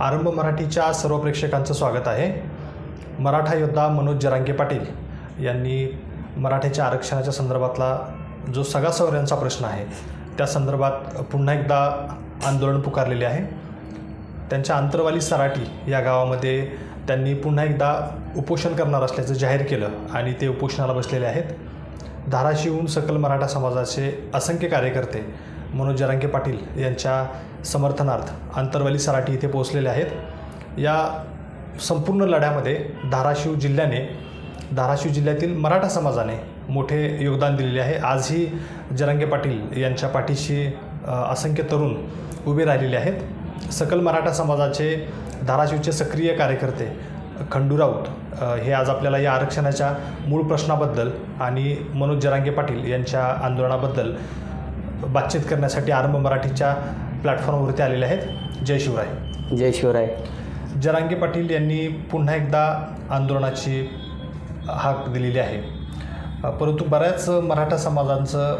आरंभ मराठीच्या सर्व प्रेक्षकांचं स्वागत आहे. मराठा योद्धा मनोज जरांगे पाटील यांनी मराठ्याच्या आरक्षणाच्या संदर्भातला जो सगळा प्रश्न आहे त्या संदर्भात पुन्हा एकदा आंदोलन पुकारलेले आहे. त्यांच्या अंतरवाली सराटी या गावामध्ये त्यांनी पुन्हा एकदा उपोषण करणार असल्याचं जाहीर केलं आणि ते उपोषणाला बसलेले आहेत. धाराशिवहून सकल मराठा समाजाचे असंख्य कार्यकर्ते मनोज जरांगे पाटील यांच्या समर्थनार्थ अंतरवाली सराटी इथे पोहोचलेले आहेत. या संपूर्ण लढ्यामध्ये धाराशिव जिल्ह्याने धाराशिव जिल्ह्यातील मराठा समाजाने मोठे योगदान दिलेले आहे. आजही जरांगे पाटील यांच्या पाठीशी असंख्य तरुण उभे राहिलेले आहेत. सकल मराठा समाजाचे धाराशिवचे सक्रिय कार्यकर्ते खंडू राऊत हे आज आपल्याला या आरक्षणाच्या मूळ प्रश्नाबद्दल आणि मनोज जरांगे पाटील यांच्या आंदोलनाबद्दल बातचीत करण्यासाठी आरंभ मराठीच्या प्लॅटफॉर्मवरती आलेले आहेत. जय शिवराय. जय शिवराय. जरांगे पाटील यांनी पुन्हा एकदा आंदोलनाची हाक दिलेली आहे. परंतु बऱ्याच मराठा समाजांचं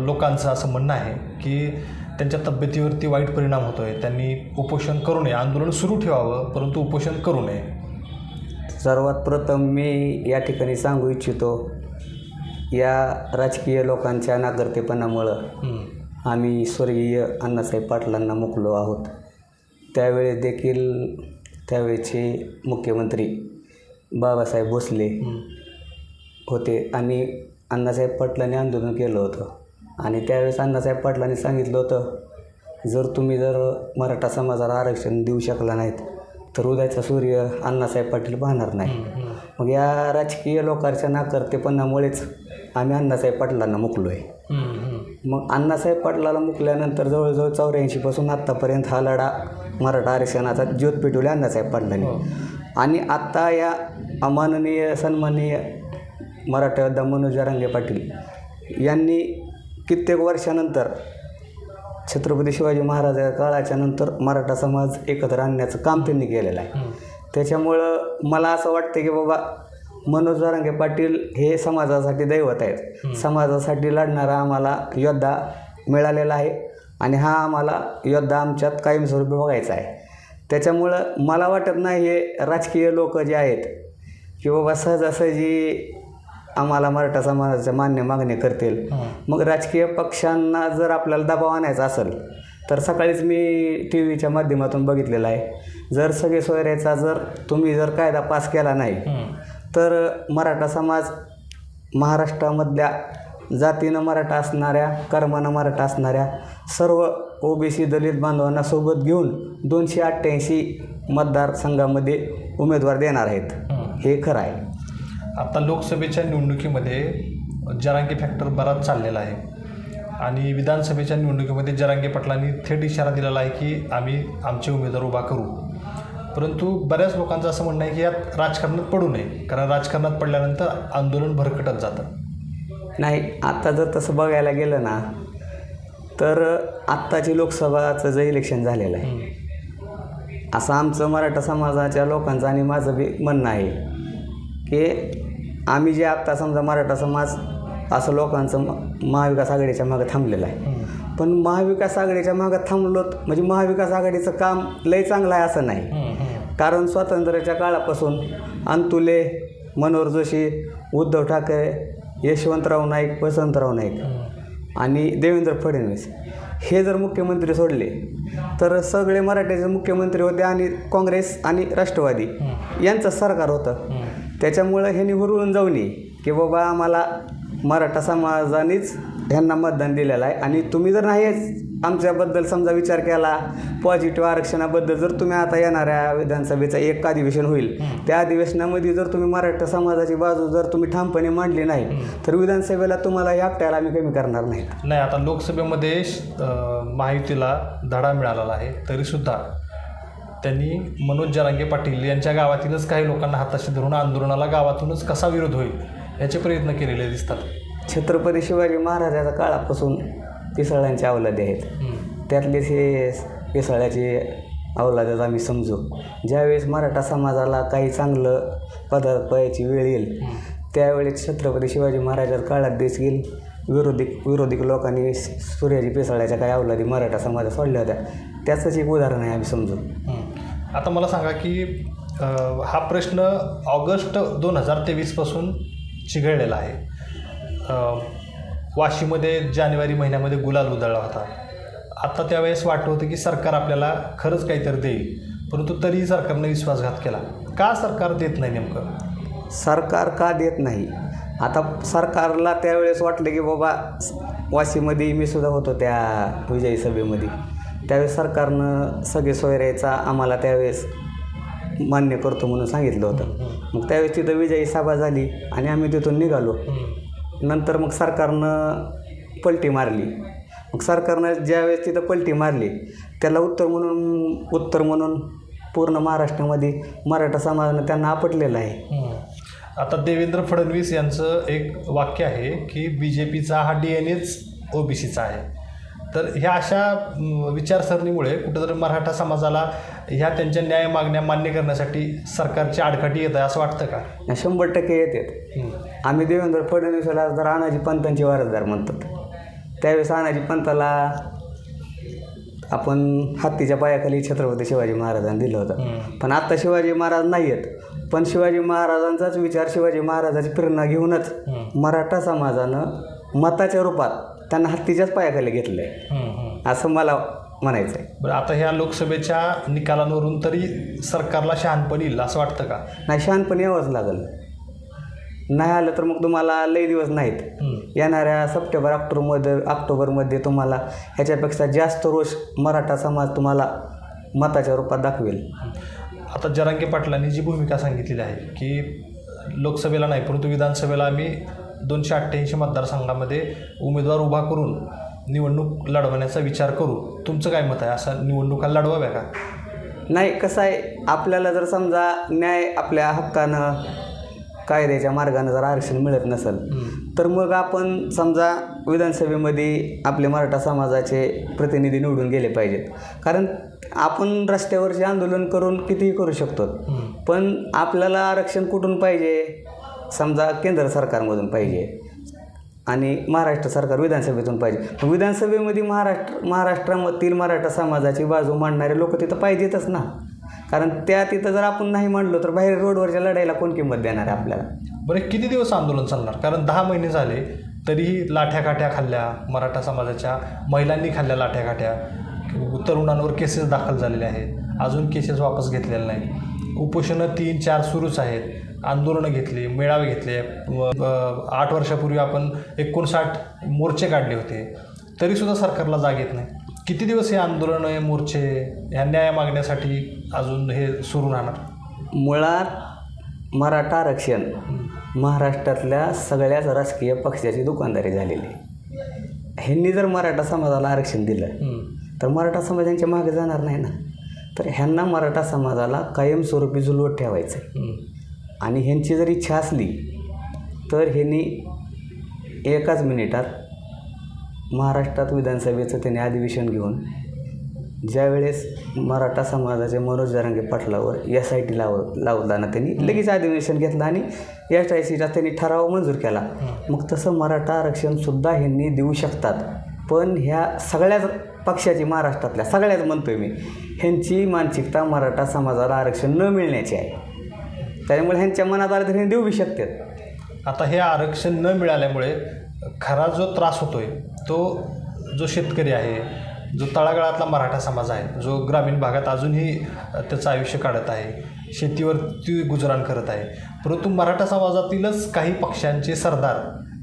लोकांचं असं म्हणणं आहे की त्यांच्या तब्येतीवरती वाईट परिणाम होतो आहे त्यांनी उपोषण करू नये. आंदोलन सुरू ठेवावं परंतु उपोषण करू नये. सर्वात प्रथम मी या ठिकाणी सांगू इच्छितो या राजकीय लोकांच्या नागरिकपणामुळं हं. आम्ही स्वर्गीय अण्णासाहेब पाटलांना मुकलो आहोत त्यावेळेस देखील त्यावेळेचे मुख्यमंत्री बाबासाहेब भोसले. होते आणि अण्णासाहेब पाटलांनी आंदोलन केलं होतं आणि त्यावेळेस अण्णासाहेब पाटलांनी सांगितलं होतं जर तुम्ही जर मराठा समाजाला आरक्षण देऊ शकला नाहीत तर उद्याचा सूर्य अण्णासाहेब पाटील पाहणार नाही मग या राजकीय लोकांच्या नाकर्तेपणामुळेच आम्ही अण्णासाहेब पाटलांना मुकलो आहे. मग अण्णासाहेब पाटलाला मुकल्यानंतर जवळजवळ चौऱ्याऐंशीपासून आत्तापर्यंत हा लढा मराठा आरक्षणाचा ज्योत पेटवल्या अण्णासाहेब पाटलांनी हो. आणि आत्ता या अमाननीय सन्माननीय मराठा योद्धा मनोज जरांगे पाटील यांनी कित्येक वर्षानंतर छत्रपती शिवाजी महाराजा काळाच्या नंतर मराठा समाज एकत्र आणण्याचं काम त्यांनी केलेलं आहे. त्याच्यामुळं मला असं वाटतं की बाबा मनोज जरांगे पाटील हे समाजासाठी दैवत आहेत. समाजासाठी लढणारा आम्हाला योद्धा मिळालेला आहे आणि हा आम्हाला योद्धा आमच्यात कायमस्वरूपी बघायचा आहे. त्याच्यामुळं मला वाटत नाही हे राजकीय लोक जे आहेत की बाबा सहजासहजी आम्हाला मराठा समाजाच्या मान्य मागणी करतील. मग राजकीय पक्षांना जर आपल्याला दबाव आणायचा असेल तर सकाळीच मी टी व्हीच्या माध्यमातून बघितलेलं आहे. जर सगळे सोयऱ्याचा जर तुम्ही जर कायदा पास केला नाही. तर मराठा समाज महाराष्ट्रामधल्या जातीनं मराठा असणाऱ्या कर्मानं मराठा असणाऱ्या सर्व ओबीसी दलित बांधवांना सोबत घेऊन दोनशे अठ्ठ्याऐंशी मतदारसंघामध्ये उमेदवार देणार आहेत. हं. हे खरं आहे. आता लोकसभेच्या निवडणुकीमध्ये जरांगे फॅक्टर बराच चाललेला आहे. आणि विधानसभेच्या निवडणुकीमध्ये जरांगे पाटलांनी थेट इशारा दिलेला आहे की आम्ही आमचे उमेदवार उभा करू. परंतु बऱ्याच लोकांचं असं म्हणणं आहे की यात राजकारणात पडू नये कारण राजकारणात पडल्यानंतर आंदोलन भरकटत जातं. नाही आता जर तसं बघायला गेलं ना तर आत्ताची लोकसभाचं जे इलेक्शन झालेलं आहे असं आमचं मराठा समाजाच्या लोकांचं आणि माझं बी म्हणणं आहे की आम्ही जे आत्ता समजा मराठा समाज असं लोकांचं म- महाविकास आघाडीच्या मागं थांबलेलं आहे. पण महाविकास आघाडीच्या मागं थांबलोत म्हणजे महाविकास आघाडीचं काम लय चांगलं आहे असं नाही. कारण स्वातंत्र्याच्या काळापासून अंतुले मनोहर जोशी उद्धव ठाकरे यशवंतराव नाईक वसंतराव नाईक आणि देवेंद्र फडणवीस हे जर मुख्यमंत्री सोडले तर सगळे मराठ्याचे मुख्यमंत्री होते आणि काँग्रेस आणि राष्ट्रवादी यांचं सरकार होतं. त्याच्यामुळं ह्यांनी हुरळून जाऊ नये की बाबा आम्हाला मराठा समाजानेच ह्यांना मतदान दिलेलं आहे. आणि तुम्ही जर नाही आमच्याबद्दल समजा विचार केला पॉझिटिव्ह आरक्षणाबद्दल जर तुम्ही आता येणाऱ्या विधानसभेचं एक अधिवेशन होईल त्या अधिवेशनामध्ये जर तुम्ही मराठा समाजाची बाजू जर तुम्ही ठामपणे मांडली नाही तर विधानसभेला तुम्हाला या एकट्याला आम्ही कमी करणार नाही नाही आता लोकसभेमध्ये अं, महायुतीला धडा मिळालेला आहे तरीसुद्धा त्यांनी मनोज जरांगे पाटील यांच्या गावातीलच काही लोकांना हाताशी धरून आंदोलनाला गावातूनच कसा विरोध होईल याचे प्रयत्न केलेले दिसतात. छत्रपती शिवाजी महाराजाच्या काळापासून पिसळ्यांचे अवलादे आहेत. त्यातलेच हे पिसळ्याचे अवलादच आम्ही समजू. ज्यावेळेस मराठा समाजाला काही चांगलं पदार्थ पायाची वेळ येईल त्यावेळेस छत्रपती शिवाजी महाराजाच्या काळात देखील विरोधी विरोधी लोकांनी सूर्याजी पेसाळ्याच्या काही अवलादी मराठा समाजात सोडल्या होत्या. त्याचंच एक उदाहरण आहे आम्ही समजून हं. आता मला सांगा की हा प्रश्न ऑगस्ट दोन हजार तेवीसपासून चिघळलेला आहे. वाशीमध्ये जानेवारी महिन्यामध्ये गुलाल उधळला होता. आत्ता त्यावेळेस वाटत होतं की सरकार आपल्याला खरंच काहीतरी देईल परंतु तरीही सरकारने विश्वासघात केला. का सरकार देत नाही नेमकं? सरकार का देत नाही? आता सरकारला त्यावेळेस वाटलं की बाबा वाशीमध्ये मी सुद्धा होतो त्या विजयी सभेमध्ये. त्यावेळेस सरकारनं सगळे सोयऱ्याचा आम्हाला त्यावेळेस मान्य करतो म्हणून सांगितलं होतं. मग त्यावेळेस तिथं विजयी सभा झाली आणि आम्ही तिथून निघालो. नंतर मग सरकारनं पलटी मारली. मग सरकारनं ज्यावेळेस तिथं पलटी मारली त्याला उत्तर म्हणून उत्तर म्हणून पूर्ण महाराष्ट्रामध्ये मराठा समाजानं त्यांना आपटलेलं आहे. आता देवेंद्र फडणवीस यांचं एक वाक्य आहे की बी जे पीचा हा D N H O B सीचा आहे. तर ह्या अशा विचारसरणीमुळे कुठंतरी मराठा समाजाला ह्या त्यांच्या न्याय मागण्या मान्य करण्यासाठी सरकारची आडकाठी येत आहे असं वाटतं का? शंभर टक्के येतात हं. आम्ही देवेंद्र फडणवीसला जर अनाजी पंतांचे वारसदार म्हणतात. त्यावेळेस अनाजी पंताला आपण हत्तीच्या पायाखाली छत्रपती शिवाजी महाराजांनी दिलं होतं. पण आत्ता शिवाजी महाराज नाही आहेत पण शिवाजी महाराजांचाच विचार शिवाजी महाराजाची प्रेरणा घेऊनच. मराठा समाजानं मताच्या रूपात त्यांना हत्तीच्याच पायाखाली घेतलं आहे. असं मला म्हणायचं आहे बरं आता ह्या लोकसभेच्या निकालांवरून तरी सरकारला शहाणपण येईल असं वाटतं का? नाही शहाणपण यावंच लागेल. नाही आलं तर मग तुम्हाला लई दिवस नाहीत. येणाऱ्या सप्टेंबर ऑक्टोबरमध्ये ऑक्टोबरमध्ये तुम्हाला ह्याच्यापेक्षा जास्त रोष मराठा समाज तुम्हाला मताच्या रूपात दाखवेल. आता जरांगे पाटलांनी जी भूमिका सांगितलेली आहे की लोकसभेला नाही परंतु विधानसभेला आम्ही दोनशे अठ्ठ्याऐंशी मतदारसंघामध्ये उमेदवार उभा करून निवडणूक लढवण्याचा विचार करू. तुमचं काय मत आहे? असं निवडणुका लढवाव्या का? नाही कसं आहे आपल्याला जर समजा न्याय आपल्या हक्कानं कायद्याच्या मार्गानं जर आरक्षण मिळत नसेल तर मग आपण समजा विधानसभेमध्ये आपले मराठा समाजाचे प्रतिनिधी निवडून गेले पाहिजेत. कारण आपण रस्त्यावरचे आंदोलन करून कितीही करू शकतो पण आपल्याला आरक्षण कुठून पाहिजे? समजा केंद्र सरकारमधून पाहिजे आणि महाराष्ट्र सरकार विधानसभेतून पाहिजे. विधानसभेमध्ये महाराष्ट्र महाराष्ट्रामधील मराठा समाजाची बाजू मांडणारे लोक तिथं पाहिजेतच ना. कारण त्या तिथं जर आपण नाही म्हणलो तर बाहेर रोडवरच्या लढाईला कोण किंमत देणार आहे आपल्याला? बरं किती दिवस आंदोलन चालणार? कारण दहा महिने झाले तरीही लाठ्या काठ्या खाल्ल्या मराठा समाजाच्या महिलांनी खाल्ल्या लाठ्या काठ्या तरुणांवर केसेस दाखल झालेले आहेत. अजून केसेस वापस घेतलेले नाही उपोषणं तीन चार सुरूच आहेत. आंदोलनं घेतली मेळावे घेतले. आठ वर्षापूर्वी आपण एकोणसाठ मोर्चे काढले होते. तरीसुद्धा सरकारला जाग येत नाही. किती दिवस हे आंदोलनं हे मोर्चे ह्या न्याय मागण्यासाठी अजून हे सुरू राहणार? मुळात मराठा आरक्षण महाराष्ट्रातल्या सगळ्याच राजकीय पक्षाची दुकानदारी झालेली आहे. ह्यांनी जर मराठा समाजाला आरक्षण दिलं. तर मराठा समाज यांच्या मागे जाणार नाही ना. तर ह्यांना मराठा समाजाला कायमस्वरूपी जुलवत ठेवायचं आहे. आणि ह्यांची जर इच्छा असली तर ह्यांनी एकाच मिनिटात महाराष्ट्रात विधानसभेचं त्यांनी अधिवेशन घेऊन ज्यावेळेस मराठा समाजाच्या मनोज जरांगे पाटलावर एस आय टी लाव लावताना त्यांनी लगेच अधिवेशन घेतलं आणि एस आय सीचा त्यांनी ठराव मंजूर केला. मग तसं मराठा आरक्षणसुद्धा ह्यांनी देऊ शकतात. पण ह्या सगळ्याच पक्षाची महाराष्ट्रातल्या सगळ्याच म्हणतोय मी ह्यांची मानसिकता मराठा समाजाला आरक्षण न मिळण्याची आहे. त्याच्यामुळे ह्यांच्या मनात आलं तर हे देऊ बी शकतात. आता हे आरक्षण न मिळाल्यामुळे खरा जो त्रास होतोय तो जो शेतकरी आहे जो तळागाळातला मराठा समाज आहे जो ग्रामीण भागात अजूनही त्याचं आयुष्य काढत आहे शेतीवर ती गुजराण करत आहे. परंतु मराठा समाजातीलच काही पक्षांचे सरदार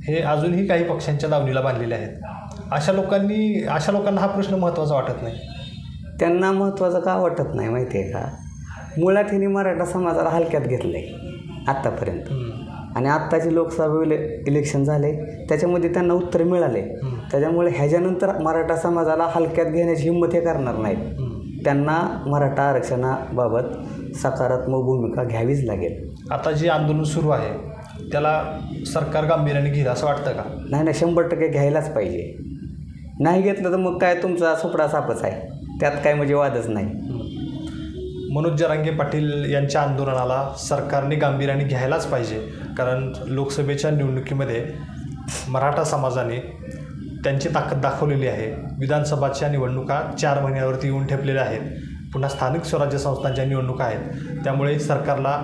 हे अजूनही काही पक्षांच्या दावणीला बांधलेले आहेत. अशा लोकांनी अशा लोकांना हा प्रश्न महत्त्वाचा वाटत नाही. त्यांना महत्त्वाचं का वाटत नाही माहिती आहे का? मुळात ह्यांनी मराठा समाजाला हलक्यात घेतलं आहे आत्तापर्यंत आणि आत्ताचे लोकसभा इले इलेक्शन झाले त्याच्यामध्ये त्यांना उत्तर मिळाले. त्याच्यामुळे ह्याच्यानंतर मराठा समाजाला हलक्यात घेण्याची हिंमत हे करणार नाहीत. त्यांना मराठा आरक्षणाबाबत सकारात्मक भूमिका घ्यावीच लागेल. आता जे आंदोलन सुरू आहे त्याला सरकार गांभीर्याने घेईल असं वाटतं का? नाही नाही शंभर टक्के घ्यायलाच पाहिजे. नाही घेतलं तर मग काय तुमचा सुपडा सापच आहे. त्यात काय म्हणजे वादच नाही. मनोज जरांगे पाटील यांच्या आंदोलनाला सरकारने गांभीर्याने घ्यायलाच पाहिजे. कारण लोकसभेच्या निवडणुकीमध्ये मराठा समाजाने त्यांची ताकद दाखवलेली आहे. विधानसभाच्या निवडणुका चार महिन्यावरती येऊन ठेपलेल्या आहेत. पुन्हा स्थानिक स्वराज्य संस्थांच्या निवडणुका आहेत. त्यामुळे सरकारला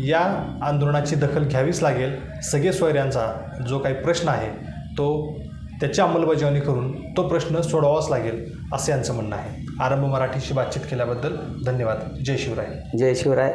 या आंदोलनाची दखल घ्यावीच लागेल. सगळे सोयऱ्यांचा जो काही प्रश्न आहे तो त्याची अंमलबजावणी करून तो प्रश्न सोडवावाच लागेल असं यांचं म्हणणं आहे. आरंभ मराठीशी बातचीत केल्याबद्दल धन्यवाद. जय शिवराय. जय शिवराय.